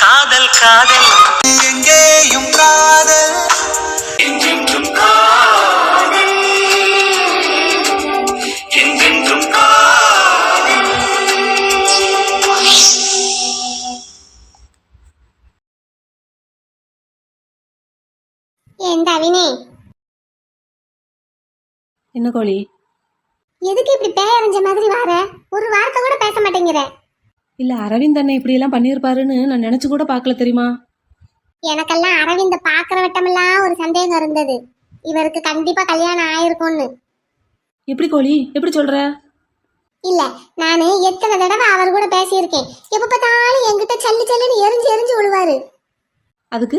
காதல் காதல். எங்கேயும் காதல். காதல். என்றென்றும் காதல். ஏன் தவினே? என்ன கோழி? எதுக்கு இப்படி பேயறிஞ்ச மாதிரி வார? ஒரு வார்த்தை கூட பேச மாட்டேங்கிற. இல்ல அரவிந்த் அண்ணன் இப்படி எல்லாம் பண்ணியிருப்பாருன்னு நான் நினைச்சு கூட பார்க்கல தெரியுமா? எனக்கெல்லாம் அரவிந்த பாக்குற வட்டமெல்லாம் ஒரு சந்தேகம் இருந்தது. இவருக்கு கண்டிப்பா கல்யாணம் ஆயிருக்கும்னு. எப்படி கோழி எப்படி சொல்ற? இல்ல நானு எத்தனை தடவை அவர் கூட பேசியிருக்கேன். எப்ப பார்த்தாலும் என்கிட்ட சல்லி சல்லுன்னு எரிஞ்சு எரிஞ்சு விழுவாரு அதுக்கு?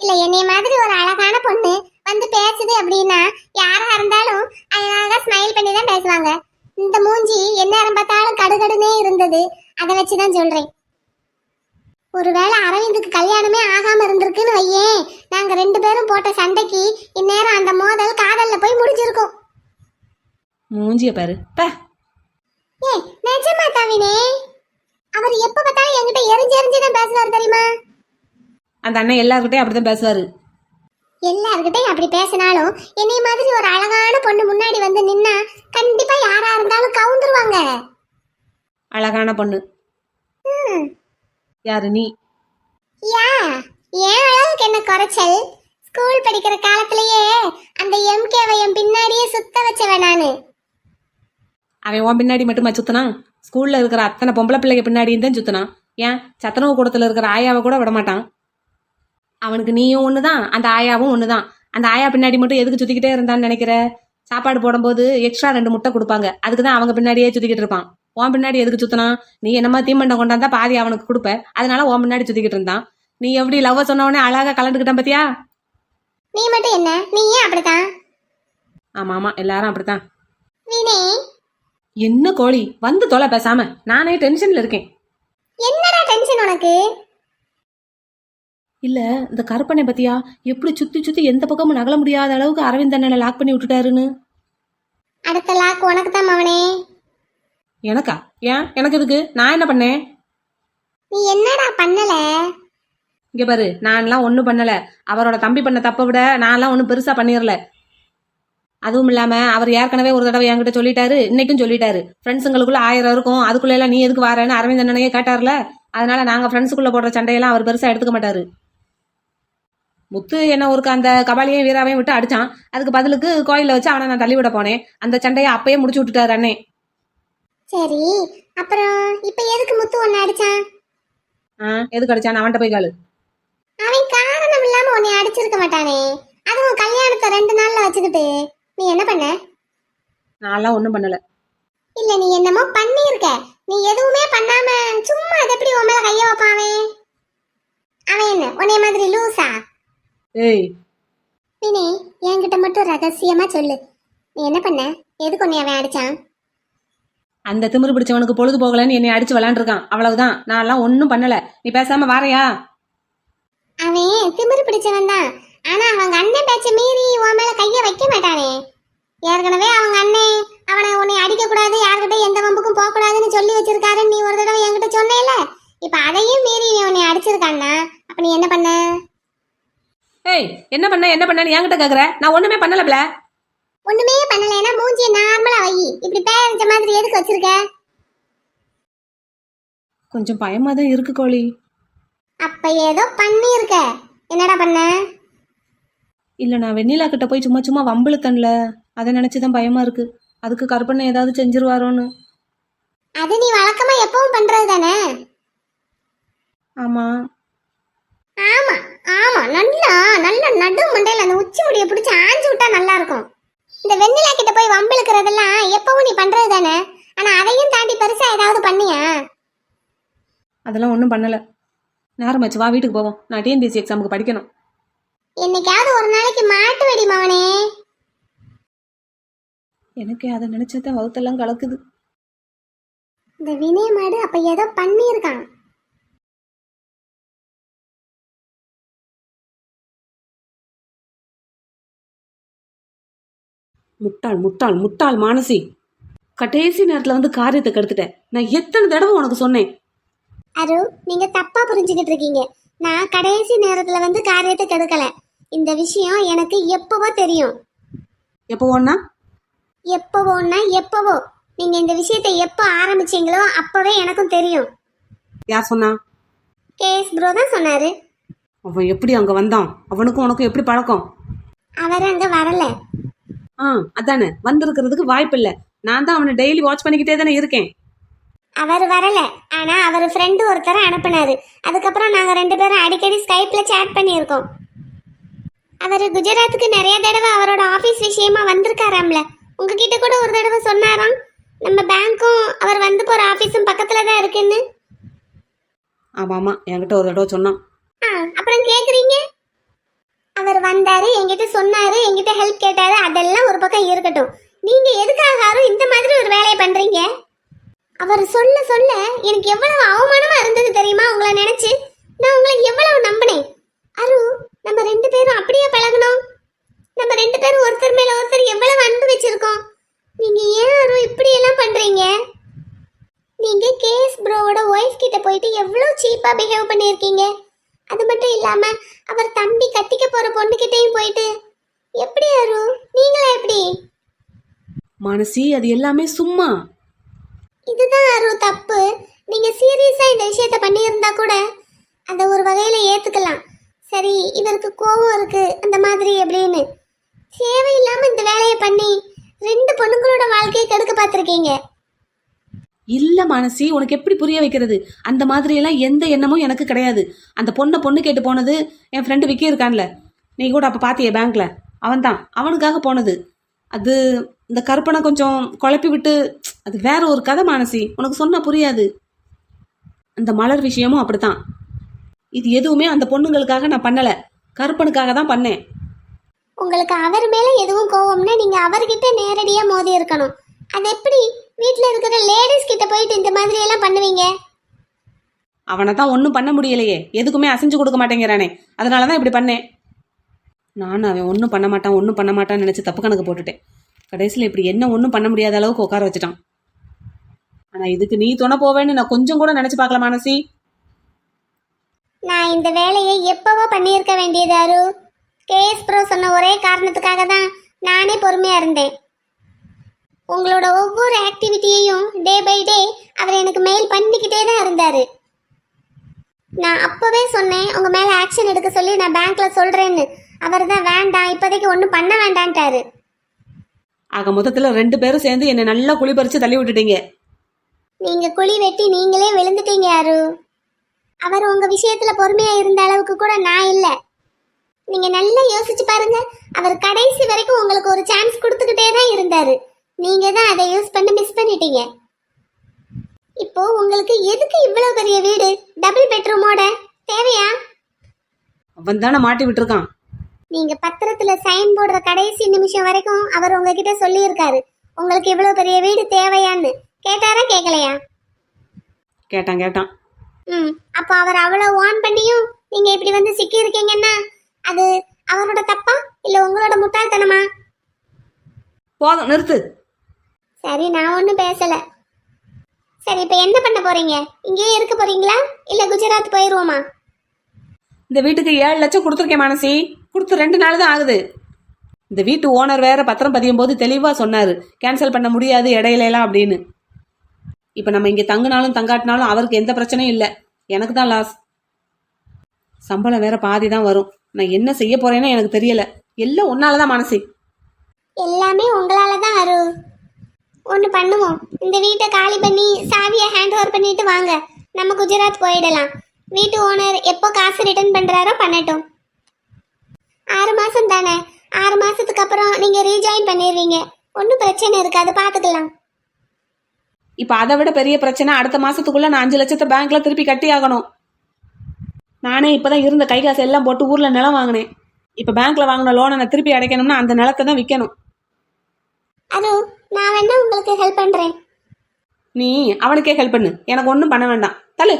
இல்ல என்னைய மாதிரி ஒரு அழகான பொண்ணு வந்து பேசுது அப்படின்னா யாரா இருந்தாலும் அழகா ஸ்மைல் பண்ணி தான் பேசுவாங்க. இந்த மூஞ்சி எந்நேரம் பார்த்தாலும் கடுகடுனே இருந்தது. அதை வச்சுதான் சொல்றேன். ஒருவேளை அரவிந்துக்கு கல்யாணமே ஆகாம இருந்திருக்குன்னு வையேன். நாங்க ரெண்டு பேரும் போட்ட சண்டைக்கு இந்நேரம் அந்த மோதல் காதல்ல போய் முடிஞ்சிருக்கும். மூஞ்சிய பாரு. பே. ஏ நிஜமா தாவினே? அவர் எப்ப பார்த்தாலும் என்கிட்ட எரிஞ்சு எரிஞ்சு தான் பேசுவார் தெரியுமா? அந்த அண்ணன் எல்லாருக்கிட்டையும் அப்படிதான் பேசுவாரு. எல்லார்கிட்டையும் அப்படி பேசினாலும் என்னை மாதிரி ஒரு அழகான பொண்ணு முன்னாடி வந்து நின்னா கண்டிப்பா யாரா இருந்தாலும் கவுந்துருவாங்க. அழகான பொண்ணு. யாரு நீ? யா ஏன் அளவுக்கு என்ன குறைச்சல்? ஸ்கூல் படிக்கிற காலத்திலேயே அந்த எம்கேவை என் பின்னாடியே சுத்த வச்சவன் நானு. அவன் உன் பின்னாடி மட்டுமா சுத்தினான் ஸ்கூல்ல இருக்கிற அத்தனை பொம்பளை பிள்ளைங்க பின்னாடியும் தான் சுத்தினான் ஏன்? சத்துணவு கூடத்துல இருக்கிற ஆயாவை கூட விட மாட்டான். அவனுக்கு நீயும் ஒண்ணுதான் அந்த ஆயாவும் ஒண்ணுதான். அந்த ஆயா பின்னாடி மட்டும் எதுக்கு சுத்திக்கிட்டே இருந்தான்னு நினைக்கிற? சாப்பாடு போடும்போது எக்ஸ்ட்ரா ரெண்டு முட்டை கொடுப்பாங்க. அதுக்கு தான் அவங்க பின்னாடியே சுத்திக்கிட்டு இருப்பான். உன் பின்னாடி எதுக்கு சுத்தினான் நீ என்னமா தீமண்டம் கொண்டாந்தா பாதி அவனுக்கு கொடுப்ப. அதனால உன் பின்னாடி சுத்திக்கிட்டு இருந்தான். நீ எப்படி லவ் சொன்ன உடனே அழகா கலந்துக்கிட்டான் பாத்தியா? நீ மட்டும் என்ன? நீ ஏன் அப்படித்தான்? ஆமா ஆமா எல்லாரும் அப்படித்தான். வினே. என்ன கோழி? வந்து தொலை பேசாம. நானே டென்ஷன்ல இருக்கேன். என்னடா டென்ஷன் உனக்கு? இல்ல இந்த கருப்பனை பத்தியா? எப்படி சுத்தி சுத்தி எந்த பக்கமும் நகல முடியாத அளவுக்கு அரவிந்த் அண்ணனை லாக் பண்ணி விட்டுட்டாருன்னு? அடுத்த லாக் உனக்கு தான் மவனே எனக்கா? ஏன்? எனக்கு எதுக்கு? நான் என்ன பண்ணேன்? நீ என்னடா பண்ணல? இங்க பாரு நான்லாம் ஒன்றும் பண்ணல. அவரோட தம்பி பண்ண தப்பை விட நான்லாம் ஒன்றும் பெருசா பண்ணிரல. அதுவும் இல்லாம அவர் ஏற்கனவே ஒரு தடவை என்கிட்ட சொல்லிட்டாரு இன்னைக்கும் சொல்லிட்டாரு. ஃப்ரெண்ட்ஸுங்களுக்குள்ள ஆயிரம் இருக்கும். அதுக்குள்ள எல்லாம் நீ எதுக்கு வரேன்னு அரவிந்த் அண்ணனையே கேட்டார்ல. அதனால நாங்க ஃப்ரெண்ட்ஸுக்குள்ள போடுற சண்டையெல்லாம் அவர் பெருசா எடுத்துக்க மாட்டாரு. முத்து என்ன ஒருக்கு அந்த கபாலியையும் வீராவையும் விட்டு அடிச்சான். அதுக்கு பதிலுக்கு கோயில்ல வச்சு அவனை நான் தள்ளி விட போனேன். அந்த சண்டையை அப்பயே முடிச்சு விட்டுட்டாரு அண்ணே. சரி அப்புறம் இப்ப எதுக்கு முத்து ஒன்னு அடிச்சான்? ஆ எதுக்கு அடிச்சான் அவன்கிட்ட போய் காலு அவன் காரணம் இல்லாம உன்னை அடிச்சிருக்க மாட்டானே. அதுவும் கல்யாணத்தை ரெண்டு நாள்ல வச்சுக்கிட்டு. நீ என்ன பண்ண? நான்லாம் ஒன்றும் பண்ணல. இல்ல நீ என்னமோ பண்ணியிருக்க. நீ எதுவுமே பண்ணாம சும்மா அது எப்படி உன் மேல கைய வைப்பான் அவன்? அவன் என்ன உன்னைய மாதிரி லூசா? ஏய். வினி என்கிட்ட மட்டும் ரகசியமா சொல்லு. நீ என்ன பண்ண? எதுக்கு உன்னை அவன் அடிச்சான்? அந்த திமிரு பிடிச்சவனுக்கு பொழுது போகலன்னு என்னை அடிச்சு விளாண்டுருக்கான். அவ்வளவுதான். நான்லாம் ஒன்றும் பண்ணல. நீ பேசாம வாரையா? அவன் திமிரு பிடிச்சவன் தான்? ஆனா அவங்க அண்ணன் பேச்ச மீறி உன் மேல கைய வைக்க மாட்டானே. ஏற்கனவே அவங்க அண்ணன் அவனை உன்னை அடிக்க கூடாது யார்கிட்ட எந்த வம்புக்கும் போக கூடாதுன்னு சொல்லி வச்சிருக்காருன்னு நீ ஒரு தடவை என்கிட்ட சொன்னேல இப்ப அதையும் மீறி நீ உன்னை அடிச்சிருக்கான்னா அப்ப நீ என்ன பண்ண? ஏய் என்ன பண்ண என்ன பண்ணன்னு என்கிட்ட கேக்குற? நான் ஒண்ணுமே பண்ணலப்ல ஒண்ணுமே பண்ணலைன்னா மூஞ்சிய நார்மலா வை. இப்படி பேரஞ்ச மாதிரி எதுக்கு வச்சிருக்க? கொஞ்சம் பயமா தான் இருக்கு கோழி. அப்ப ஏதோ பண்ணியிருக்க. என்னடா பண்ண? இல்ல நான் வெண்ணிலா கிட்ட போய் சும்மா சும்மா வம்பிழுத்தன்ல. அதை நினைச்சுதான் பயமா இருக்கு. அதுக்கு கருப்பண்ணை ஏதாவது செஞ்சிருவாரோன்னு. அது நீ வழக்கமா எப்பவும் பண்றது தானே? ஆமா. ஆமா ஆமா நல்லா நல்ல நடு மண்டையில அந்த உச்சி முடிய பிடிச்சி ஆஞ்சு விட்டா நல்லா இருக்கும் இந்த வெண்ணிலா கிட்ட போய் வம்பிழுக்கிறதெல்லாம் எப்பவும் நீ பண்றது தானே? ஆனா அதையும் தாண்டி பெருசா ஏதாவது பண்ணியா? அதெல்லாம் ஒன்றும் பண்ணல. நேரமாச்சு வா வீட்டுக்கு போவோம். நான் டிஎன்பிஎஸ்சி எக்ஸாமுக்கு படிக்கணும். என்னைக்காவது ஒரு நாளைக்கு மாட்டு வெடி மவனே. எனக்கு அதை நினைச்சதான் வகுத்தெல்லாம் கலக்குது. இந்த வினய மாடு அப்ப ஏதோ பண்ணியிருக்கான். முட்டாள் முட்டாள் முட்டாள் மானசி. கடைசி நேரத்துல வந்து காரியத்தை கெடுத்துட்டேன். நான் எத்தனை தடவை உனக்கு சொன்னேன்? அரு நீங்க தப்பா புரிஞ்சுக்கிட்டு இருக்கீங்க. நான் கடைசி நேரத்துல வந்து காரியத்தை கெடுக்கல. இந்த விஷயம் எனக்கு எப்பவோ தெரியும். எப்போ ஒன்னா எப்பவோன்னா எப்பவோ. நீங்க இந்த விஷயத்தை எப்போ ஆரம்பிச்சீங்களோ அப்பவே எனக்கும் தெரியும். யார் சொன்னா? கேஎஸ் ப்ரோ தான் சொன்னாரு. அவன் எப்படி அங்க வந்தான்? அவனுக்கும் உனக்கும் எப்படி பழக்கம்? அவர் அங்க வரல. ஆ அதானே. வந்திருக்கிறதுக்கு வாய்ப்பு இல்லை நான் தான் அவனை டெய்லி வாட்ச் பண்ணிக்கிட்டே தானே இருக்கேன். அவர் வரல. ஆனா அவர் ஃப்ரெண்டு ஒருத்தரை அனுப்புனாரு. அதுக்கப்புறம் நாங்க ரெண்டு பேரும் அடிக்கடி ஸ்கைப்ல சேட் பண்ணியிருக்கோம். அவர் குஜராத்துக்கு நிறைய தடவை அவரோட ஆபீஸ் விஷயமா வந்திருக்காராம்ல. உங்ககிட்ட கூட ஒரு தடவை சொன்னாராம். நம்ம பேங்க்கும் அவர் வந்து போற ஆபீஸும் பக்கத்துல தான் இருக்குன்னு. ஆமா ஆமா. என்கிட்ட ஒரு தடவை சொன்னான். ஆ அப்புறம் கேக்குறீங்க? அவர் வந்தாரு என்கிட்ட சொன்னாரு என்கிட்ட ஹெல்ப் கேட்டாரு அதெல்லாம் ஒரு பக்கம் இருக்கட்டும். நீங்க எதுக்காக இந்த மாதிரி ஒரு வேலையை பண்றீங்க? அவர் சொல்ல சொல்ல எனக்கு எவ்வளவு அவமானமா இருந்தது தெரியுமா உங்களை நினைச்சு? நான் உங்களை எவ்வளவு நம்பினேன்? அரு நம்ம ரெண்டு பேரும் அப்படியே பழகணும். நம்ம ரெண்டு பேரும் ஒருத்தர் மேல ஒருத்தர் எவ்வளவு அன்பு வச்சிருக்கோம். நீங்க ஏன் அரு இப்படி எல்லாம் பண்றீங்க? நீங்க கேஎஸ் ப்ரோவோட ஒய்ஃப் கிட்ட போயிட்டு எவ்வளவு சீப்பா பிஹேவ் பண்ணியிருக்கீங்க? அது மட்டும் இல்லாம அவர் தம்பி கட்டிக்க போற பொண்ணுகிட்டயும் போயிட்டு எப்படி அரு? நீங்களா எப்படி? மனசி அது எல்லாமே சும்மா. இதுதான் அரு தப்பு. நீங்க சீரியஸா இந்த விஷயத்த பண்ணியிருந்தா கூட அதை ஒரு வகையில ஏத்துக்கலாம். சரி இவருக்கு கோவம் இருக்கு அந்த மாதிரி அப்படின்னு தேவையில்லாம இந்த வேலையை பண்ணி ரெண்டு பொண்ணுங்களோட வாழ்க்கையை கெடுக்க பார்த்திருக்கீங்க. இல்ல மனசி உனக்கு எப்படி புரிய வைக்கிறது? அந்த மாதிரி எல்லாம் எந்த எண்ணமும் எனக்கு கிடையாது. அந்த பொண்ணை பொண்ணு கேட்டு போனது என் ஃப்ரெண்டு விக்கி இருக்கான்ல. நீ கூட அப்ப பாத்தியே பேங்க்ல அவன் தான் அவனுக்காக போனது. அது இந்த கற்பனை கொஞ்சம் குழப்பி விட்டு அது வேற ஒரு கதை மானசி. உனக்கு சொன்னால் புரியாது. அந்த மலர் விஷயமும் அப்படித்தான். இது எதுவுமே அந்த பொண்ணுங்களுக்காக நான் பண்ணல. கற்பனுக்காக தான் பண்ணேன். உங்களுக்கு அவர் மேல எதுவும் கோவம்னா நீங்க அவர்கிட்ட நேரடியா மோதி இருக்கணும். அது எப்படி? வீட்ல இருக்கிற லேடிஸ் கிட்ட போயிட்டு இந்த மாதிரி எல்லாம் பண்ணுவீங்க? அவனை தான் ஒன்றும் பண்ண முடியலையே. எதுக்குமே அசைஞ்சு கொடுக்க மாட்டேங்கிறானே. அதனால தான் இப்படி பண்ணேன். நானும் அவன் ஒன்றும் பண்ண மாட்டான் ஒன்றும் பண்ண மாட்டான்னு நினச்சி தப்பு கணக்கு போட்டுட்டேன். கடைசியில் இப்படி என்ன ஒன்றும் பண்ண முடியாத அளவுக்கு உட்கார வச்சுட்டான். ஆனால் இதுக்கு நீ துணை போவேன்னு நான் கொஞ்சம் கூட நினச்சி பார்க்கல மானசி. நான் இந்த வேலையை எப்பவோ பண்ணியிருக்க வேண்டியது அரு. கேஎஸ் ப்ரோ சொன்ன ஒரே காரணத்துக்காக தான் நானே பொறுமையா இருந்தேன். உங்களோட ஒவ்வொரு ஆக்டிவிட்டியையும் டே பை டே அவர் எனக்கு மெயில் பண்ணிக்கிட்டே தான் இருந்தாரு. நான் அப்பவே சொன்னேன் உங்க மேல ஆக்ஷன் எடுக்க சொல்லி நான் பேங்க்ல சொல்றேன்னு. அவர் தான் வேண்டாம் இப்போதைக்கு ஒன்றும் பண்ண வேண்டான்ட்டாரு ஆக மொத்தத்தில் ரெண்டு பேரும் சேர்ந்து என்னை நல்லா குளிபறிச்சு தள்ளி விட்டுட்டீங்க. நீங்க குழி வெட்டி நீங்களே விழுந்துட்டீங்க யாரு? அவர் உங்க விஷயத்துல பொறுமையா இருந்த அளவுக்கு கூட நான் இல்ல. நீங்க நல்லா யோசிச்சு பாருங்க அவர் கடைசி வரைக்கும் உங்களுக்கு ஒரு சான்ஸ் கொடுத்துக்கிட்டே தான் இருந்தாரு. நீங்க தான் அதை யூஸ் பண்ண மிஸ் பண்ணிட்டீங்க. இப்போ உங்களுக்கு எதுக்கு இவ்வளவு பெரிய வீடு? டபுள் பெட்ரூமோட தேவையா? அவன் தானே மாட்டி விட்டுருக்கான். நீங்க பத்திரத்துல சைன் போடுற கடைசி நிமிஷம் வரைக்கும் அவர் உங்ககிட்ட சொல்லியிருக்காரு. உங்களுக்கு இவ்வளவு பெரிய வீடு தேவையான்னு. கேட்டாரா கேட்கலையா கேட்டான் கேட்டான். ம் அப்போ அவர் அவ்வளவு வான் பண்ணியும் நீங்க இப்படி வந்து சிக்கி இருக்கீங்கன்னா அது அவரோட தப்பா? இல்ல உங்களோட முட்டாள்தனமா? போதும் நிறுத்து. சரி நான் ஒன்றும் பேசல. சரி இப்போ என்ன பண்ண போறீங்க? இங்கேயே இருக்க போறீங்களா? இல்ல குஜராத் போயிருவோமா? இந்த வீட்டுக்கு ஏழு லட்சம் கொடுத்துருக்கேன் மானசி. கொடுத்து ரெண்டு நாள் தான் ஆகுது. இந்த வீட்டு ஓனர் வேற பத்திரம் பதியும் போது தெளிவாக சொன்னார். கேன்சல் பண்ண முடியாது இடையில எல்லாம் அப்படின்னு. இப்போ நம்ம இங்கே தங்குனாலும் தங்காட்டினாலும் அவருக்கு எந்த பிரச்சனையும் இல்லை. எனக்கு தான் லாஸ் சம்பளம் வேற பாதி தான் வரும். நான் என்ன செய்ய போறேன்னு எனக்கு தெரியல. எல்லாம் உன்னால தான் மானசி. எல்லாமே உங்களால தான் அரு. ஒன்று பண்ணுவோம். இந்த வீட்டை காலி பண்ணி சாவியை ஹேண்ட் ஓவர் பண்ணிட்டு வாங்க. நம்ம குஜராத் போயிடலாம். வீட்டு ஓனர் எப்போ காசு ரிட்டர்ன் பண்றாரோ பண்ணட்டும். ஆறு மாசம் தானே? ஆறு மாசத்துக்கு அப்புறம் நீங்க ரீஜாயின் பண்ணிடுவீங்க. ஒன்றும் பிரச்சனை இருக்காது பார்த்துக்கலாம் இப்போ அதை விட பெரிய பிரச்சனை அடுத்த மாசத்துக்குள்ள நான் அஞ்சு லட்சத்தை பேங்க்ல திருப்பி கட்டி ஆகணும். நானே இப்பதான் இருந்த கை காசு எல்லாம் போட்டு ஊர்ல நிலம் வாங்கினேன். இப்போ பேங்க்ல வாங்கின லோனை நான் திருப்பி அடைக்கணும்னா அந்த நிலத்தை தான் விற்கணும் அரு நான் வேணா உங்களுக்கு ஹெல்ப் பண்றேன். நீ அவனுக்கே ஹெல்ப் பண்ணு. எனக்கு ஒன்றும் பண்ண வேண்டாம். தள்ளு.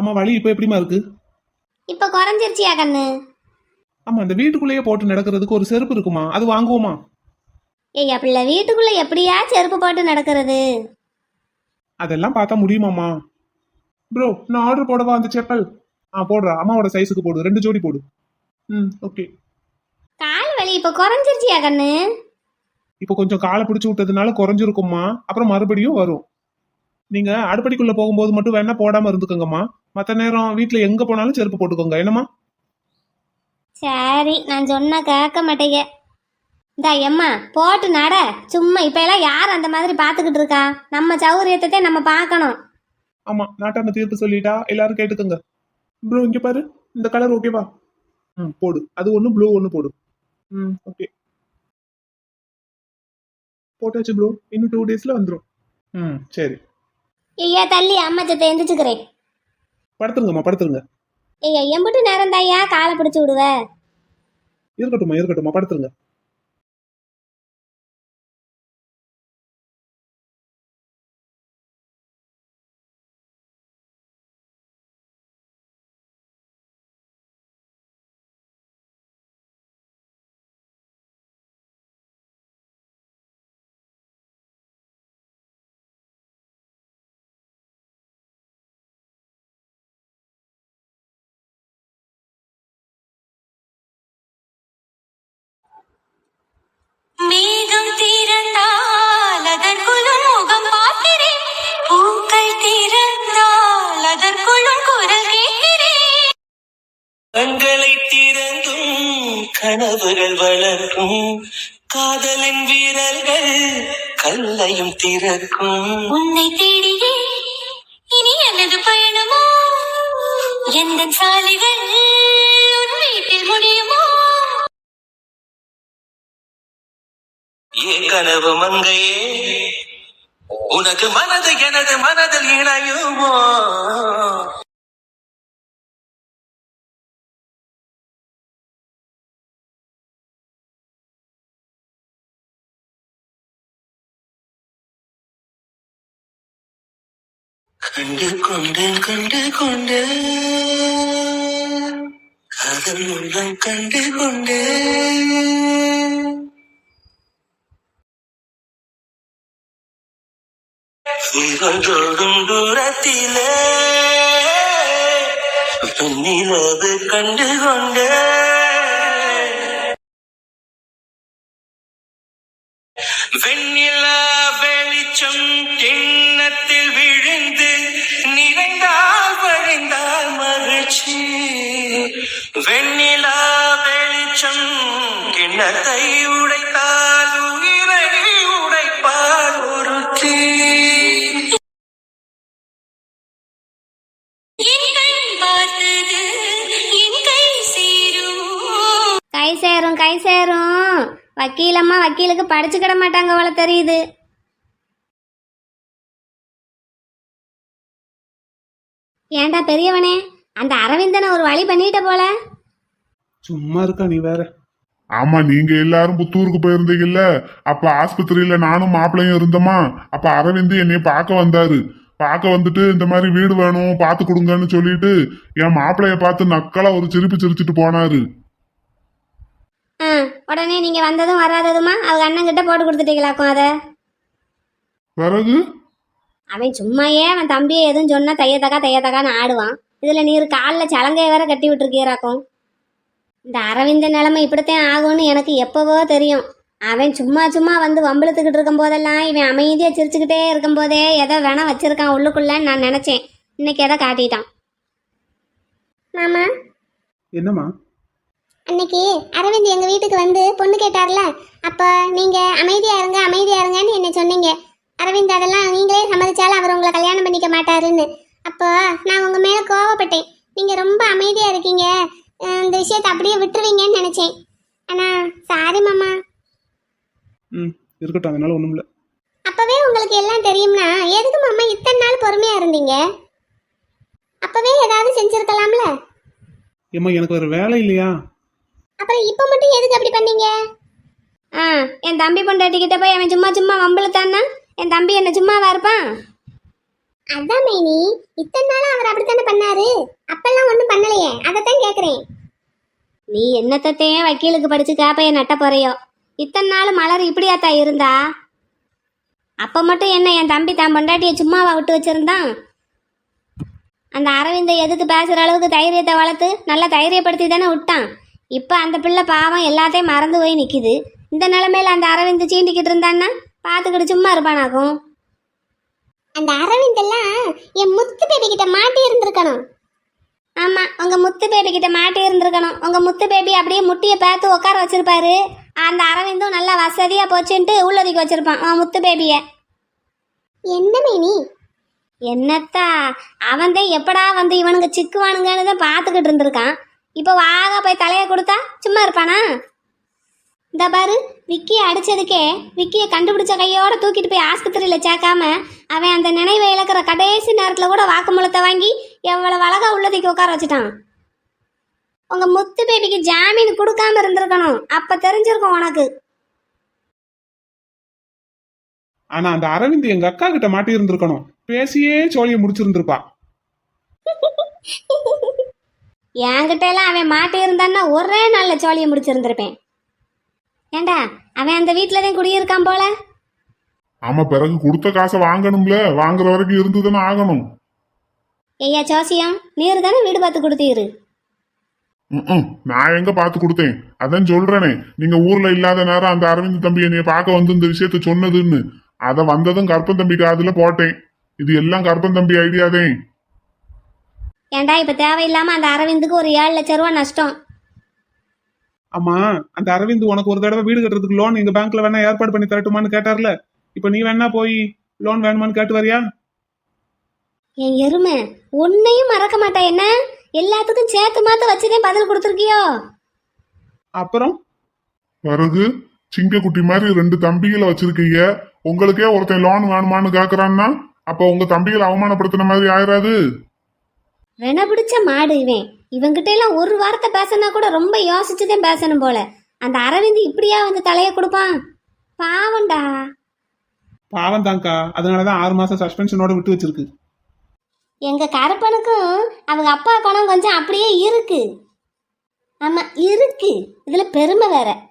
அம்மா வழி இப்போ எப்படிமா இருக்கு? இப்போ குறைஞ்சிருச்சியா கண்ணு? ஆமா இந்த வீட்டுக்குள்ளேயே போட்டு நடக்கிறதுக்கு ஒரு செருப்பு இருக்குமா? அது வாங்குவோமா? ஏய் பிள்ளை வீட்டுக்குள்ள எப்படியா செருப்பு போட்டு நடக்கிறது? அதெல்லாம் பார்த்தா முடியுமாம்மா? ப்ரோ நான் ஆர்டர் போடவா அந்த செப்பல்? ஆ போடுறா. அம்மாவோட சைஸுக்கு போடு. ரெண்டு ஜோடி போடு. ம் ஓகே வலி இப்போ குறைஞ்சிருச்சியா கண்ணு? இப்போ கொஞ்சம் காலை பிடிச்சி விட்டதுனால குறைஞ்சிருக்கும்மா. அப்புறம் மறுபடியும் வரும். நீங்க அடுப்படிக்குள்ள போகும்போது மட்டும் வேணா போடாம இருந்துக்கோங்கம்மா. மற்ற நேரம் வீட்ல எங்க போனாலும் செருப்பு போட்டுக்கோங்க. என்னம்மா? சரி நான் சொன்ன கேட்க மாட்டேங்க. இந்த எம்மா போட்டு நட. சும்மா இப்ப எல்லாம் யார் அந்த மாதிரி பார்த்துக்கிட்டு இருக்கா? நம்ம சௌரியத்தை நம்ம பார்க்கணும். ஆமா நாட்டாம தீர்ப்பு சொல்லிட்டா எல்லாரும் கேட்டுக்கோங்க. ப்ரோ இங்க பாரு. இந்த கலர் ஓகேவா ம் போடு. அது ஒண்ணு ப்ளூ ஒண்ணு போடு. ம். ஓகே. போட்டாச்சு ப்ரோ இன்னும் டூ டேஸ்ல வந்துடும் ம் சரி. ஐயா தள்ளி அம்மச்சத்தை எந்திரிச்சுக்கிறேன். படுத்துருங்கம்மா படுத்துருங்க. ஐயா எம்பிட்டு நேரம் தாய்யா காலை பிடிச்சி விடுவ. இருக்கட்டும்மா இருக்கட்டும்மா படுத்துருங்க. கனவுகள் வளர்க்கும். காதலின் வீரர்கள் கல்லையும் திறக்கும். உன்னை தேடியே இனி எனது பயணமோ? எந்த சாலைகள் உன் வீட்டில் முடியுமோ? என் கனவு மங்கையே உனக்கு மனது எனது மனதில் இணையுமோ? கண்டு கொண்டேன் கண்டு கொண்டேன் காதல் உள்ளம் கண்டு கொண்டேன் நிகழ்ந்தோடும் தூரத்திலே நிலவு கண்டு கொண்டே வெண்ணிலா வெளிச்சம் கிண்ணத்தில் வெண்ணிலா வெளிச்சம் கிண்ணத்தை உடைத்தால் உயிரை உடைப்பார் ஒரு தீ. என் கண் பார்த்தது என் கை சேருமோ. கை சேரும் கை சேரும். வக்கீலம்மா வக்கீலுக்கு படிச்சுக்கிட மாட்டாங்க போல தெரியுது. ஏன்டா பெரியவனே? அந்த அரவிந்தனை ஒரு வழி பண்ணிட்ட போல. சும்மா இருக்கா நீ வேற. ஆமா நீங்க எல்லாரும் புத்தூருக்கு போயிருந்தீங்கல்ல? அப்ப ஆஸ்பத்திரியில நானும் மாப்பிள்ளையும் இருந்தோமா? அப்ப அரவிந்த் என்னைய பார்க்க வந்தாரு. பார்க்க வந்துட்டு இந்த மாதிரி வீடு வேணும் பார்த்து கொடுங்கன்னு சொல்லிட்டு என் மாப்பிள்ளைய பார்த்து நக்கலா ஒரு சிரிப்பு சிரிச்சிட்டு போனாரு. ஆ உடனே நீங்க வந்ததும் வராததுமா? அவங்க அண்ணன் கிட்ட போட்டு கொடுத்துட்டீங்களாக்கும் அதை? பிறகு? அவன் சும்மாயே அவன் தம்பியை எதுவும் சொன்னா தையத்தக்கா தையத்தக்கான்னு ஆடுவான். இதுல நீர் காலில் சலங்கைய வேற கட்டி விட்டுருக்கீராக்கும் இந்த அரவிந்த நிலைமை இப்படித்தான் ஆகும்னு எனக்கு எப்பவோ தெரியும். அவன் சும்மா சும்மா வந்து வம்பிழுத்துக்கிட்டு இருக்கும் போதெல்லாம் இவன் அமைதியாக சிரிச்சுக்கிட்டே இருக்கும் போதே எதை வேணா வச்சிருக்கான் உள்ளுக்குள்ளன்னு நான் நினச்சேன். இன்னைக்கு எதை காட்டிட்டான். மாமா? என்னம்மா? அன்னைக்கு அரவிந்த் எங்க வீட்டுக்கு வந்து பொண்ணு கேட்டார்ல அப்ப நீங்க அமைதியா இருங்க அமைதியா இருங்கன்னு என்ன சொன்னீங்க. அரவிந்த் அதெல்லாம் நீங்களே சம்மதிச்சாலும் அவர் உங்களை கல்யாணம் பண்ணிக்க மாட்டாருன்னு. அப்போ நான் உங்க மேல கோவப்பட்டேன். நீங்க ரொம்ப அமைதியா இருக்கீங்க. இந்த விஷயத்தை அப்படியே விட்டுருவீங்கன்னு நினைச்சேன். ஆனா சாரி மாமா. ம் இருக்கட்டும் அதனால ஒண்ணும் இல்ல. அப்பவே உங்களுக்கு எல்லாம் தெரியும்னா எதுக்கு மாமா இத்தனை நாள் பொறுமையா இருந்தீங்க? அப்பவே ஏதாவது செஞ்சிருக்கலாம்ல? ஏம்மா எனக்கு வேற வேலை இல்லையா? அப்புறம் இப்போ மட்டும் எதுக்கு அப்படி பண்ணீங்க? ஆ என் தம்பி பொண்டாட்டிக்கிட்ட போய் அவன் சும்மா சும்மா வம்பிழுத்தான்னா என் தம்பி என்ன சும்மாவா இருப்பான்? அதான் மைனி இத்தனை நாளும் அவர் அப்படித்தானே பண்ணாரு? அப்பெல்லாம் ஒன்றும் பண்ணலையே. அதைத்தான் கேட்குறேன் நீ என்னத்தையும் வக்கீலுக்கு படிச்சு கேப்பைய நட்ட போறையோ? இத்தனை நாள் மலர் இப்படியாத்தா இருந்தா? அப்போ மட்டும் என்ன என் தம்பி தான் பொண்டாட்டியை சும்மாவா விட்டு வச்சிருந்தான்? அந்த அரவிந்தை எதுக்கு பேசுகிற அளவுக்கு தைரியத்தை வளர்த்து நல்லா தைரியப்படுத்தி தானே விட்டான். இப்போ அந்த பிள்ளை பாவம் எல்லாத்தையும் மறந்து போய் நிற்கிது இந்த நிலமையில அந்த அரவிந்த் சீண்டிக்கிட்டு இருந்தான்னா பார்த்துக்கிட்டு சும்மா இருப்பானாக்கும்? அந்த அரவிந்த் எல்லாம் என் முத்து பேபி கிட்ட மாட்டி இருந்திருக்கணும். ஆமாம் உங்கள் முத்து பேபி கிட்ட மாட்டி இருந்திருக்கணும். உங்கள் முத்து பேபி அப்படியே முட்டியை பார்த்து உட்கார வச்சிருப்பாரு. அந்த அரவிந்தும் நல்லா வசதியாக போச்சுன்ட்டு உள்ளதுக்கு வச்சிருப்பான் அவன் முத்து பேபியை என்ன மேனி? என்னத்தா அவன் தான் எப்படா வந்து இவனுங்க சிக்குவானுங்கன்னு தான் பார்த்துக்கிட்டு இருந்திருக்கான். இப்போ வாக போய் தலையை கொடுத்தா சும்மா இருப்பானா? இந்த பாரு விக்கியை அடிச்சதுக்கே விக்கியை கண்டுபிடிச்ச கையோட தூக்கிட்டு போய் ஆஸ்பத்திரியில் சேர்க்காம அவன் அந்த நினைவை இழக்கிற கடைசி நேரத்தில் கூட வாக்குமூலத்தை வாங்கி எவ்வளவு அழகா உள்ளதுக்கு உட்கார வச்சுட்டான். உங்க முத்து பேபிக்கு ஜாமீன் கொடுக்காம இருந்திருக்கணும். அப்ப தெரிஞ்சிருக்கும் உனக்கு. ஆனா அந்த அரவிந்த் எங்க அக்கா கிட்ட மாட்டி இருந்திருக்கணும். பேசியே சோழியை முடிச்சிருந்திருப்பா. என்கிட்ட எல்லாம் அவன் மாட்டி இருந்தான்னா ஒரே நாள்ல சோழியை முடிச்சிருந்திருப்பேன். ஏண்டா அவன் அந்த வீட்டில தான் குடியிருக்கான் போல? ஆமா பிறகு கொடுத்த காசை வாங்கணும்ல. வாங்குற வரைக்கும் இருந்துதானே ஆகணும். ஐயா ஜோசியம் நீர் தானே வீடு பார்த்து கொடுத்தீரு? ம்ம். நான் எங்க பார்த்து கொடுத்தேன்? அதான் சொல்றேனே. நீங்க ஊர்ல இல்லாத நேரம் அந்த அரவிந்த் தம்பி என்னைய பார்க்க வந்து இந்த விஷயத்த சொன்னதுன்னு. அத வந்ததும் கற்பன் தம்பி காதுல போட்டேன். இது எல்லாம் கற்பன் தம்பி ஐடியாதே ஏண்டா இப்ப தேவையில்லாம அந்த அரவிந்துக்கு ஒரு ஏழு லட்ச ரூபா நஷ்டம். ஆமா அந்த அரவிந்த் உனக்கு ஒரு தடவை வீடு கட்டுறதுக்கு லோன் எங்க பேங்க்ல வேணா ஏற்பாடு பண்ணி தரட்டுமான்னு கேட்டார்ல. இப்ப நீ வேணா போய் லோன் வேணுமான்னு கேட்டு வரியா? என் எருமை உன்னையும் மறக்க மாட்டா என்ன? எல்லாத்துக்கும் சேர்த்து மாத்து வச்சுதே பதில் கொடுத்துருக்கியோ? அப்புறம்? பிறகு சிங்கக்குட்டி மாதிரி ரெண்டு தம்பிகளை வச்சிருக்கீங்க. உங்களுக்கே ஒருத்தன் லோன் வேணுமான்னு கேக்குறான்னா அப்ப உங்க தம்பிகளை அவமானப்படுத்தின மாதிரி ஆயிராது. ரென பிடிச்ச மாடு இவன். இவங்கிட்ட எல்லாம் ஒரு வார்த்தை பேசினா கூட ரொம்ப யோசிச்சுதான் பேசணும் போல. அந்த அரவிந்த் இப்படியா வந்து தலைய கொடுப்பான்? பாவம்டா. பாவம் தான்க்கா அதனாலதான் ஆறு மாசம் சஸ்பென்ஷனோட விட்டு வச்சிருக்கு. எங்க கருப்பனுக்கும் அவங்க அப்பா குணம் கொஞ்சம் அப்படியே இருக்கு. ஆமா இருக்கு. இதுல பெருமை வேற.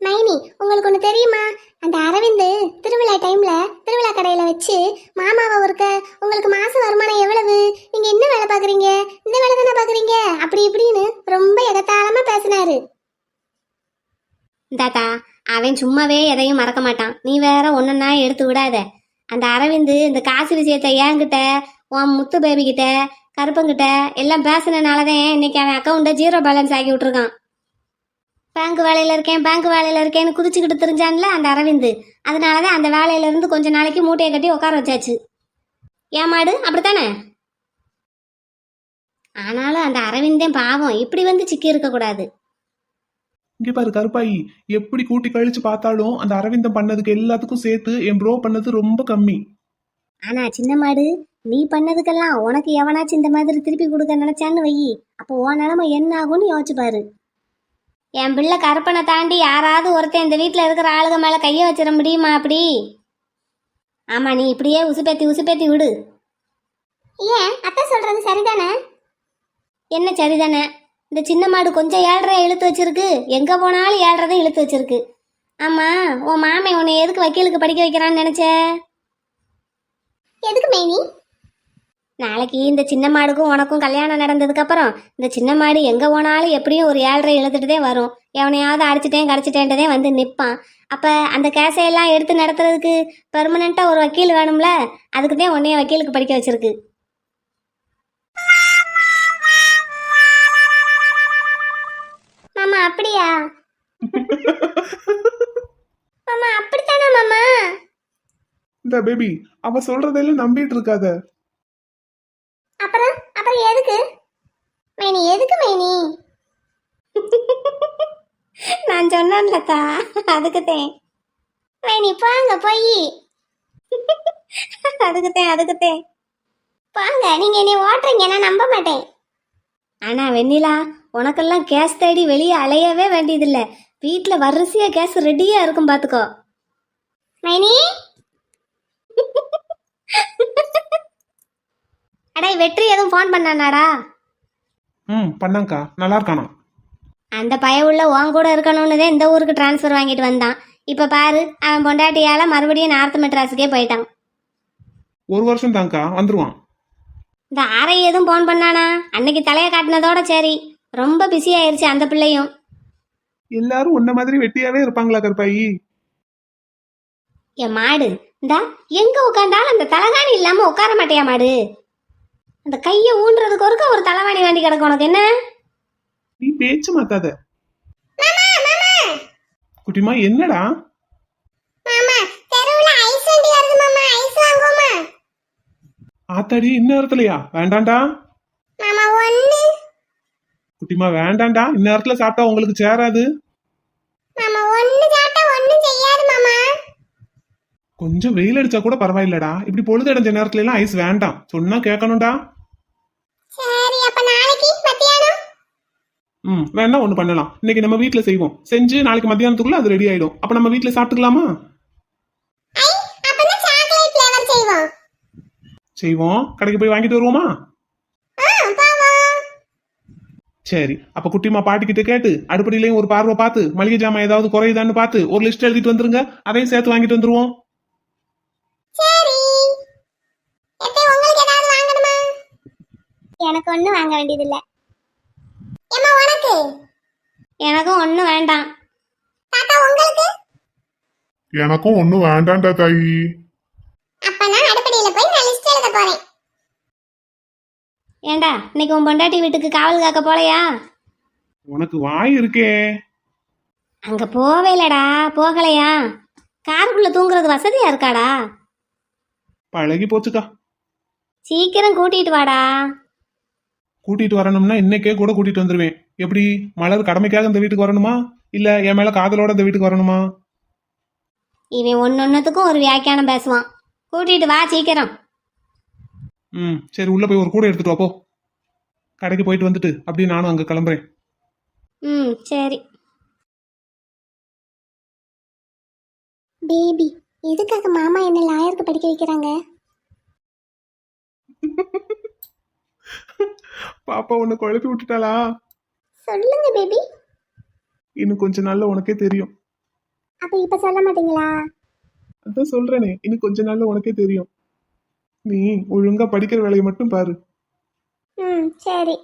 மைனி உங்களுக்கு ஒன்று தெரியுமா? அந்த அரவிந்து திருவிழா டைம்ல திருவிழா கடையில வச்சு மாமாவை ஒருக்க உங்களுக்கு மாச வருமானம் எவ்வளவு? நீங்க என்ன வேலை பாக்குறீங்க இந்த வேலை தானே பாக்குறீங்க அப்படி இப்படின்னு ரொம்ப எகத்தாளமா பேசினாரு. தாத்தா அவன் சும்மாவே எதையும் மறக்க மாட்டான். நீ வேற ஒன்னொன்னா எடுத்து விடாத. அந்த அரவிந்து இந்த காசு விஷயத்தை ஏங்கிட்ட உன் முத்து பேபி கிட்ட கருப்பங்கிட்ட எல்லாம் பேசுனனாலதான் இன்னைக்கு அவன் அக்கௌண்ட்டை ஜீரோ பேலன்ஸ் ஆக்கி விட்டுருக்கான். பேங்க் வேலையில இருக்கேன் பேங்க் வேலையில இருக்கேன்னு குதிச்சுக்கிட்டு தெரிஞ்சான்ல அந்த அரவிந்த். அதனாலதான் அந்த வேலையில இருந்து கொஞ்ச நாளைக்கு மூட்டையை கட்டி உட்கார வச்சாச்சு. ஏன் மாடு? அப்படித்தானே? ஆனாலும் அந்த அரவிந்தே பாவம். இப்படி வந்து சிக்கி இருக்க கூடாது. இங்க பாரு கருப்பாயி. எப்படி கூட்டி கழிச்சு பார்த்தாலும் அந்த அரவிந்தம் பண்ணதுக்கு எல்லாத்துக்கும் சேர்த்து என் ப்ரோ பண்ணது ரொம்ப கம்மி. ஆனா சின்ன மாடு நீ பண்ணதுக்கெல்லாம் உனக்கு எவனாச்சும் இந்த மாதிரி திருப்பி கொடுக்க நினைச்சான்னு வை அப்போ உன் நிலைமை என்ன ஆகும்னு யோசிச்சு பாரு. என் பிள்ளை கற்பனை தாண்டி யாராவது ஒருத்தன் இந்த வீட்டில் இருக்கிற ஆளுக மேலே கையை வச்சிட முடியுமா அப்படி? ஆமா நீ இப்படியே உசுப்பேத்தி உசுப்பேத்தி விடு. ஏன்? அத்தை சொல்றது சரிதானே? என்ன சரிதானே? இந்த சின்ன மாடு கொஞ்சம் ஏழ்ரை இழுத்து வச்சிருக்கு. எங்க போனாலும் ஏழ்றதை இழுத்து வச்சிருக்கு. ஆமா உன் மாமே உன்னை எதுக்கு வக்கீலுக்கு படிக்க வைக்கிறான்னு நினைச்ச? எதுக்கு மைனி? நாளைக்கு இந்த சின்ன மாடுக்கும் உனக்கும் கல்யாணம் நடந்ததுக்கு அப்புறம் இந்த சின்ன மாடு எங்க போனாலும் எப்படியும் ஒரு ஏழரை இழுத்துட்டு வரும். எவனையாவது அடிச்சிட்டேன் கடிச்சிட்டேன்ட்டதே வந்து நிற்பான் அப்ப அந்த கேசையெல்லாம் எடுத்து நடத்துறதுக்கு பெர்மனண்டா ஒரு வக்கீல் வேணும்ல? அதுக்கு தான் உன்னைய வக்கீலுக்கு படிக்க வச்சிருக்கு. மாமா அப்படியா? மாமா அப்படித்தானா மாமா? இந்த பேபி அவ சொல்றதெல்லாம் நம்பிட்டு இருக்காத அப்புறம் அப்புறம் எதுக்கு நீ எதுக்கு மைனி? நான் சொன்னேன்லக்கா அதுக்குத்தேன் மைனி போங்க போய். அதுக்குத்தேன் அதுக்குத்தேன் போங்க நீங்க என்னை ஓட்டுறீங்க நான் நம்ப மாட்டேன். ஆனா வெண்ணிலா உனக்கெல்லாம் கேஸ் தேடி வெளியே அலையவே வேண்டியதில்லை. வீட்டில் வரிசையா கேஸ் ரெடியாக இருக்கும் பார்த்துக்கோ மைனி? அடே வெற்றி எதுவும் ஃபோன் பண்ணானாடா? ம் பண்ணாங்க்கா நல்லா இருக்கானா? அந்த பய உள்ள உன் கூட இருக்கணும்னு தான் இந்த ஊருக்கு ட்ரான்ஸ்ஃபர் வாங்கிட்டு வந்தான். இப்போ பாரு அவன் பொண்டாட்டியால் மறுபடியும் நார்த் மெட்ராஸுக்கே போயிட்டான். ஒரு வருஷம் தான்க்கா வந்துருவான். இந்த ஆரை எதுவும் ஃபோன் பண்ணானா? அன்னைக்கு தலையை காட்டினதோட சரி. ரொம்ப பிஸி ஆயிருச்சு அந்த பிள்ளையும். எல்லாரும் உன்ன மாதிரி வெட்டியாவே இருப்பாங்களா கருப்பாயி? என் மாடு இந்தா எங்க உட்காந்தாலும் அந்த தலகாணி இல்லாம உட்கார மாட்டியா மாடு? அந்த கையை ஊன்றதுக்கு ஒருக்க ஒரு தலைவாணி வேண்டி கிடக்கும் உனக்கு. என்ன? நீ பேச்சு மாத்தாத. குட்டிமா என்னடா? மாமா தெருவுல ஐஸ் வண்டி வருது மாமா. ஐஸ் வாங்குவோமா? ஆத்தாடி இந்நேரத்துலயா? வேண்டாம்டா மாமா ஒண்ணு. குட்டிமா வேண்டாம்டா இந்நேரத்துல சாப்பிட்டா உங்களுக்கு சேராது. மாமா ஒண்ணு சாப்பிட்டா ஒண்ணும் செய்யாது மாமா. கொஞ்சம் வெயில் அடிச்சா கூட பரவாயில்லடா. இப்படி பொழுது அடைஞ்ச நேரத்துல எல்லாம் ஐஸ் வேண்டாம். சொன்னா கேட்கணும்டா சரி அப்ப நாளைக்கு மத்தியானம் ம் வேணா ஒண்ணு பண்ணலாம்? இன்னைக்கு நம்ம வீட்ல செய்வோம். செஞ்சு நாளைக்கு மத்தியானத்துக்குள்ள அது ரெடி ஆயிடும். அப்ப நம்ம வீட்ல சாப்பிட்டுக்கலாமா? செய்வோம்? கடைக்கு போய் வாங்கிட்டு வருவோமா? சரி அப்ப குட்டிமா பாட்டிக்கிட்ட கேட்டு அடுப்படியிலையும் ஒரு பார்வை பார்த்து மளிகை ஜாமான் ஏதாவது குறையுதான்னு பார்த்து ஒரு லிஸ்ட் எழுதிட்டு வந்துருங்க. அதையும் சேர்த்து வாங்கிட்டு வந்துருவோம். எனக்கு ஒண்ணும் வாங்க வேண்டியதில்ல. ஏமா உனக்கு? எனக்கும் ஒன்றும் வேண்டாம். தாத்தா உங்களுக்கு? எனக்கும் ஒன்றும் வேண்டாம்டா தாயி அப்ப நான் அடுப்படியில போய் நான் லிஸ்ட் எழுத போறேன். ஏண்டா இன்னைக்கு உன் பொண்டாட்டி வீட்டுக்கு காவல் காக்க போலையா? உனக்கு வாய் இருக்கே. அங்க போவேலடா போகலையா? காருக்குள்ள தூங்குறது வசதியா இருக்காடா? பழகி போச்சுக்கா. சீக்கிரம் கூட்டிட்டு வாடா. கூட்டிட்டு வரணும்னா இன்னைக்கே கூட கூட்டிட்டு வந்துருவேன். எப்படி? மலர் கடமைக்காக இந்த வீட்டுக்கு வரணுமா? இல்ல என் மேல காதலோட இந்த வீட்டுக்கு வரணுமா? இவன் ஒன்னொன்னுத்துக்கும் ஒரு வியாக்கியானம் பேசுவான். கூட்டிட்டு வா சீக்கிரம். ம் சரி உள்ள போய் ஒரு கூட எடுத்துட்டு வா போ. கடைக்கு போயிட்டு வந்துட்டு அப்படியே நானும் அங்க கிளம்புறேன். ம் சரி. பேபி எதுக்காக மாமா என்ன லாயருக்கு படிக்க வைக்கிறாங்க? பாப்பா உன்னை குழப்பி விட்டுட்டாளா? சொல்லுங்க பேபி இன்னும் கொஞ்ச நாள்ல உனக்கே தெரியும். அப்ப இப்ப சொல்ல மாட்டீங்களா? அதான் சொல்றேனே இன்னும் கொஞ்ச நாள்ல உனக்கே தெரியும். நீ ஒழுங்கா படிக்கிற வேலையை மட்டும் பாரு. ம் சரி.